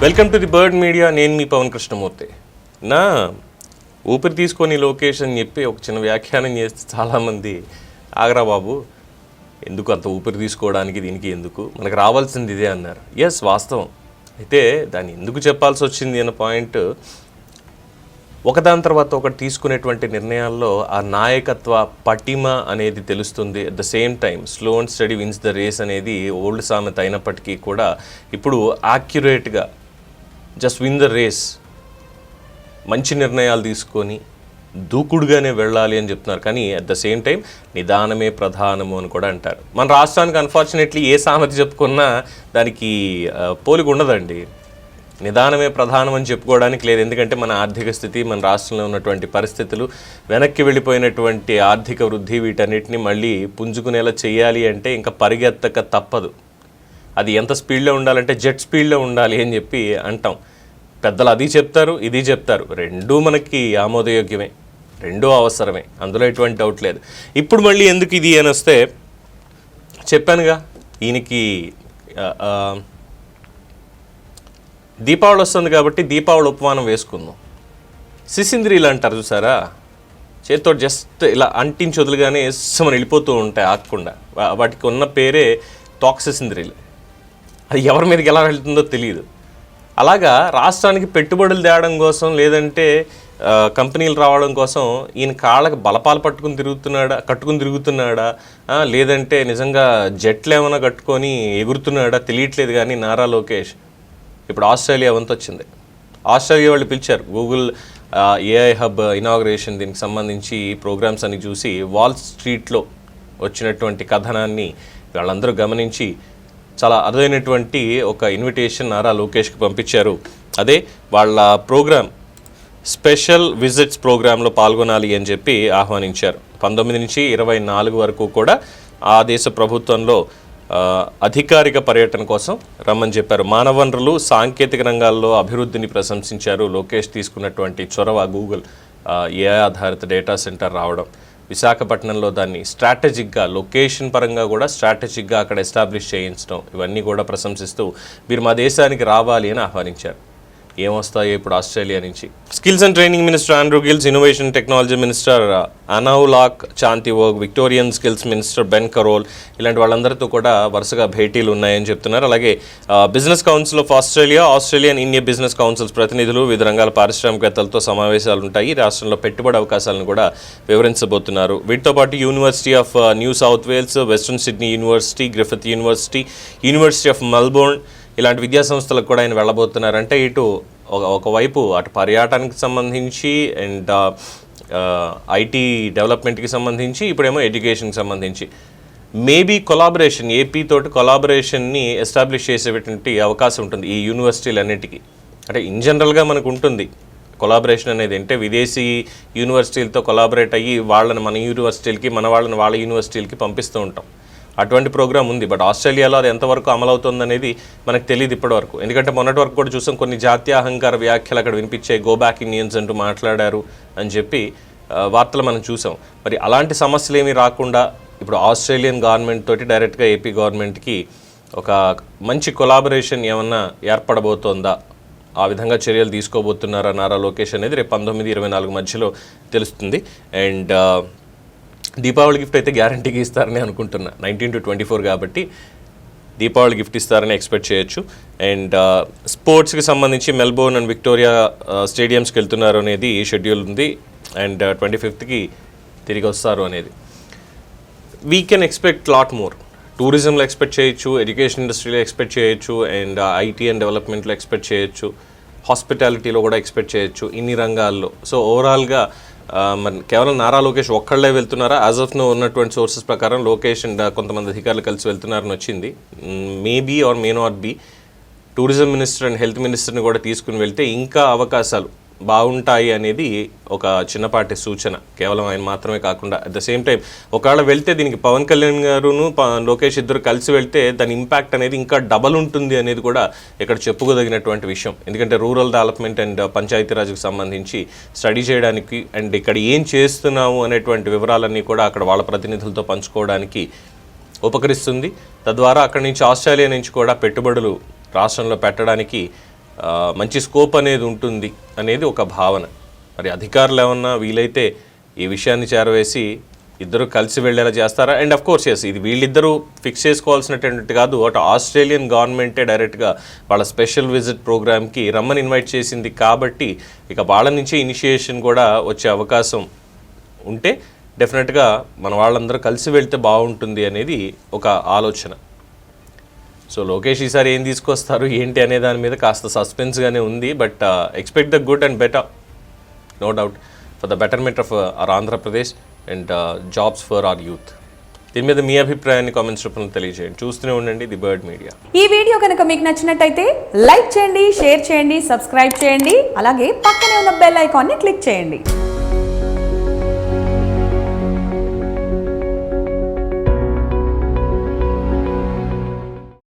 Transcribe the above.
Welcome to the Bird Media నేను మీ పవన్ కృష్ణమూర్తి. నా ఊపిరి తీసుకొని లోకేష్ అని చెప్పి ఒక చిన్న వ్యాఖ్యానం చేస్తే చాలామంది ఆగరా బాబు ఎందుకు అంత ఊపిరి తీసుకోవడానికి దీనికి ఎందుకు? మనకు రావాల్సింది ఇదే అన్నారు. ఎస్ వాస్తవం. అయితే దాన్ని ఎందుకు చెప్పాల్సి వచ్చింది అన్న పాయింట్ ఒకదాని తర్వాత ఒకటి తీసుకునేటువంటి నిర్ణయాల్లో ఆ నాయకత్వ పటిమ అనేది తెలుస్తుంది. At the same time slow and steady wins the race అనేది ఓల్డ్ సామెత అయినప్పటికీ కూడా ఇప్పుడు యాక్యురేట్గా జస్ట్ విన్ ద రేస్ మంచి నిర్ణయాలు తీసుకొని దూకుడుగానే వెళ్ళాలి అని చెప్తున్నారు. కానీ అట్ ద సేమ్ టైం నిదానమే ప్రధానము అని కూడా అంటారు. మన రాష్ట్రానికి అన్ఫార్చునేట్లీ ఏ సామెత చెప్పుకున్నా దానికి పోలిక ఉండదండి. నిదానమే ప్రధానం అని చెప్పుకోవడానికి లేదు. ఎందుకంటే మన ఆర్థిక స్థితి మన రాష్ట్రంలో ఉన్నటువంటి పరిస్థితులు వెనక్కి వెళ్ళిపోయినటువంటి ఆర్థిక వృద్ధి వీటన్నిటిని మళ్ళీ పుంజుకునేలా చేయాలి అంటే ఇంకా పరిగెత్తక తప్పదు. అది ఎంత స్పీడ్లో ఉండాలంటే జెట్ స్పీడ్లో ఉండాలి అని చెప్పి అంటాం. పెద్దలు అది చెప్తారు ఇది చెప్తారు. రెండూ మనకి ఆమోదయోగ్యమే రెండూ అవసరమే. అందులో ఎటువంటి డౌట్ లేదు. ఇప్పుడు మళ్ళీ ఎందుకు ఇది అని వస్తే చెప్పానుగా ఈయనకి దీపావళి వస్తుంది కాబట్టి దీపావళి ఉపమానం వేసుకుందాం. సిసింద్రీలు అంటారు చూసారా? చేతితో జస్ట్ ఇలా అంటించి వదులుగానే మనం వెళ్ళిపోతూ ఉంటాయి ఆకుండా వాటికి ఉన్న పేరే టాక్సిసింద్రీలు. అది ఎవరి మీదకి ఎలా వెళ్తుందో తెలియదు అలాగా రాష్ట్రానికి పెట్టుబడులు తేవడం కోసం లేదంటే కంపెనీలు రావడం కోసం ఈయన కాళ్ళకి బలపాలు పట్టుకుని తిరుగుతున్నాడా కట్టుకుని తిరుగుతున్నాడా లేదంటే నిజంగా జట్లు ఏమైనా కట్టుకొని ఎగురుతున్నాడా తెలియట్లేదు కానీ నారా లోకేష్. ఇప్పుడు ఆస్ట్రేలియా వంతు వచ్చింది. ఆస్ట్రేలియా వాళ్ళు పిలిచారు గూగుల్ ఏఐ హబ్ ఇనాగ్రేషన్ దీనికి సంబంధించి ప్రోగ్రామ్స్ అని చూసి వాల్ స్ట్రీట్లో వచ్చినటువంటి కథనాన్ని వాళ్ళందరూ గమనించి చాలా అరుదైనటువంటి ఒక ఇన్విటేషన్ నారా లోకేష్కి పంపించారు. అదే వాళ్ళ ప్రోగ్రామ్ స్పెషల్ విజిట్స్ ప్రోగ్రాంలో పాల్గొనాలి అని చెప్పి ఆహ్వానించారు. పంతొమ్మిది నుంచి ఇరవై నాలుగు వరకు కూడా ఆ దేశ ప్రభుత్వంలో అధికారిక పర్యటన కోసం రమ్మని చెప్పారు. మానవ వనరులు సాంకేతిక రంగాల్లో అభివృద్ధిని ప్రశంసించారు. లోకేష్ తీసుకున్నటువంటి చొరవ గూగుల్ ఏ ఆధారిత డేటా సెంటర్ రావడం. విశాఖపట్నంలో దాన్ని స్ట్రాటజిక్గా లొకేషన్ పరంగా కూడా స్ట్రాటజిక్గా అక్కడ ఎస్టాబ్లిష్ చేయించడం ఇవన్నీ కూడా ప్రశంసిస్తూ మీరు మా దేశానికి రావాలి అని ఆహ్వానించారు. ఏమొస్తాయి ఇప్పుడు ఆస్ట్రేలియా నుంచి. Skills and training minister Andrew Giles innovation technology minister uh, Anoulack Chanthivong Victorian skills minister Ben Carroll ఇలాంటి వాళ్ళందరితో కూడా వరుసగా భేటీలు ఉన్నాయని చెప్తున్నారు. అలాగే uh, business council of Australia Australian India business councils ప్రతినిధులు వివిధ రంగాల పారిశ్రామికవేత్తలతో సమావేశాలు ఉంటాయి. రాష్ట్రంలో పెట్టుబడి అవకాశాలను కూడా వివరించబోతున్నారు. వీటితో పాటు University of New South Wales Western Sydney University Griffith University University of Melbourne ఇలాంటి విద్యా సంస్థలకు కూడా ఆయన వెళ్ళబోతున్నారంటే ఇటు ఒక- ఒకవైపు అటు పర్యాటనకి సంబంధించి అండ్ ఐటీ డెవలప్మెంట్కి సంబంధించి ఇప్పుడేమో ఎడ్యుకేషన్కి సంబంధించి. మేబీ కొలాబరేషన్ ఏపీ తోటి కొలాబరేషన్ని ఎస్టాబ్లిష్ చేసేటువంటి అవకాశం ఉంటుంది ఈ యూనివర్సిటీలన్నిటికీ. అంటే ఇన్ జనరల్గా మనకు ఉంటుంది కొలాబరేషన్ అనేది అంటే విదేశీ యూనివర్సిటీలతో కొలాబరేట్ అయ్యి వాళ్ళని మన యూనివర్సిటీలకి మన వాళ్ళని వాళ్ళ యూనివర్సిటీలకి పంపిస్తూ ఉంటాం. అటువంటి ప్రోగ్రామ్ ఉంది. బట్ ఆస్ట్రేలియాలో అది ఎంతవరకు అమలవుతుంది అనేది మనకు తెలియదు ఇప్పటివరకు. ఎందుకంటే మొన్నటి వరకు కూడా చూసాం కొన్ని జాతీయ అహంకార వ్యాఖ్యలు అక్కడ వినిపించే గో బ్యాక్ ఇండియన్స్ అంటూ మాట్లాడారు అని చెప్పి వార్తలు మనం చూసాం. మరి అలాంటి సమస్యలు ఏమీ రాకుండా ఇప్పుడు ఆస్ట్రేలియన్ గవర్నమెంట్ తోటి డైరెక్ట్గా ఏపీ గవర్నమెంట్కి ఒక మంచి కొలాబరేషన్ ఏమన్నా ఏర్పడబోతోందా? ఆ విధంగా చర్యలు తీసుకోబోతున్నారా నారా లోకేష్ అనేది రేపు పంతొమ్మిది ఇరవై నాలుగు మధ్యలో తెలుస్తుంది. అండ్ దీపావళి గిఫ్ట్ అయితే గ్యారంటీగా ఇస్తారని అనుకుంటున్నా. నైన్టీన్ టు ట్వంటీ ఫోర్ కాబట్టి దీపావళి గిఫ్ట్ ఇస్తారని ఎక్స్పెక్ట్ చేయొచ్చు. అండ్ స్పోర్ట్స్కి సంబంధించి మెల్బోర్న్ అండ్ విక్టోరియా స్టేడియంస్కి వెళ్తున్నారు అనేది షెడ్యూల్ ఉంది. అండ్ ట్వంటీ ఫిఫ్త్కి తిరిగి వస్తారు అనేది. We can expect lot more టూరిజంలో expect చేయొచ్చు ఎడ్యుకేషన్ ఇండస్ట్రీలో ఎక్స్పెక్ట్ చేయొచ్చు అండ్ ఐటీ అండ్ డెవలప్మెంట్లో ఎక్స్పెక్ట్ చేయొచ్చు. హాస్పిటాలిటీలో కూడా ఎక్స్పెక్ట్ చేయొచ్చు ఇన్ని రంగాల్లో. సో ఓవరాల్గా మరి కేవలం నారా లోకేష్ ఒక్కళ్ళే వెళ్తున్నారా? యాజ్ ఆఫ్ నో ఉన్నటువంటి సోర్సెస్ ప్రకారం లోకేష్ అండ్ కొంతమంది అధికారులు కలిసి వెళ్తున్నారని వచ్చింది. Maybe or may not be tourism minister and health మినిస్టర్ని కూడా తీసుకుని వెళ్తే ఇంకా అవకాశాలు బాగుంటాయి అనేది ఒక చిన్నపాటి సూచన. కేవలం ఆయన మాత్రమే కాకుండా అట్ ద సేమ్ టైం ఒకవేళ వెళ్తే దీనికి పవన్ కళ్యాణ్ గారును ప- లోకేష్ ఇద్దరు కలిసి వెళ్తే దాని ఇంపాక్ట్ అనేది ఇంకా డబల్ ఉంటుంది అనేది కూడా ఇక్కడ చెప్పుకోదగినటువంటి విషయం. ఎందుకంటే రూరల్ డెవలప్మెంట్ అండ్ పంచాయతీరాజ్కి సంబంధించి స్టడీ చేయడానికి అండ్ ఇక్కడ ఏం చేస్తున్నాము అనేటువంటి వివరాలన్నీ కూడా అక్కడ వాళ్ళ ప్రతినిధులతో పంచుకోవడానికి ఉపకరిస్తుంది. తద్వారా అక్కడి నుంచి ఆస్ట్రేలియా నుంచి కూడా పెట్టుబడులు రాష్ట్రంలో పెట్టడానికి మంచి స్కోప్ అనేది ఉంటుంది అనేది ఒక భావన. మరి అధికారులు ఏమన్నా వీలైతే ఈ విషయాన్ని చేరవేసి ఇద్దరు కలిసి వెళ్ళేలా చేస్తారా? అండ్ అఫ్ కోర్స్ ఎస్ ఇది వీళ్ళిద్దరూ ఫిక్స్ చేసుకోవాల్సినటువంటి కాదు. అటు ఆస్ట్రేలియన్ గవర్నమెంటే డైరెక్ట్గా వాళ్ళ స్పెషల్ విజిట్ ప్రోగ్రామ్కి రమ్మని ఇన్వైట్ చేసింది కాబట్టి ఇక వాళ్ళ నుంచే ఇనిషియేషన్ కూడా వచ్చే అవకాశం ఉంటే డెఫినెట్గా మన వాళ్ళందరూ కలిసి వెళ్తే బాగుంటుంది అనేది ఒక ఆలోచన. సో లోకేష్ ఈసారి ఏం తీసుకొస్తారు ఏంటి అనే దాని మీద కాస్త సస్పెన్స్గానే ఉంది but expect the good and better no doubt for the betterment of our Andhra Pradesh and jobs for our youth దీని మీద మీ అభిప్రాయాన్ని కామెంట్స్ రూపంలో తెలియజేయండి. చూస్తూనే ఉండండి ది బర్డ్ మీడియా ఈ వీడియో కనుక మీకు నచ్చినట్టయితే లైక్ చేయండి షేర్ చేయండి సబ్స్క్రైబ్ చేయండి అలాగే పక్కనే ఉన్న బెల్ ఐకాన్ని క్లిక్ చేయండి.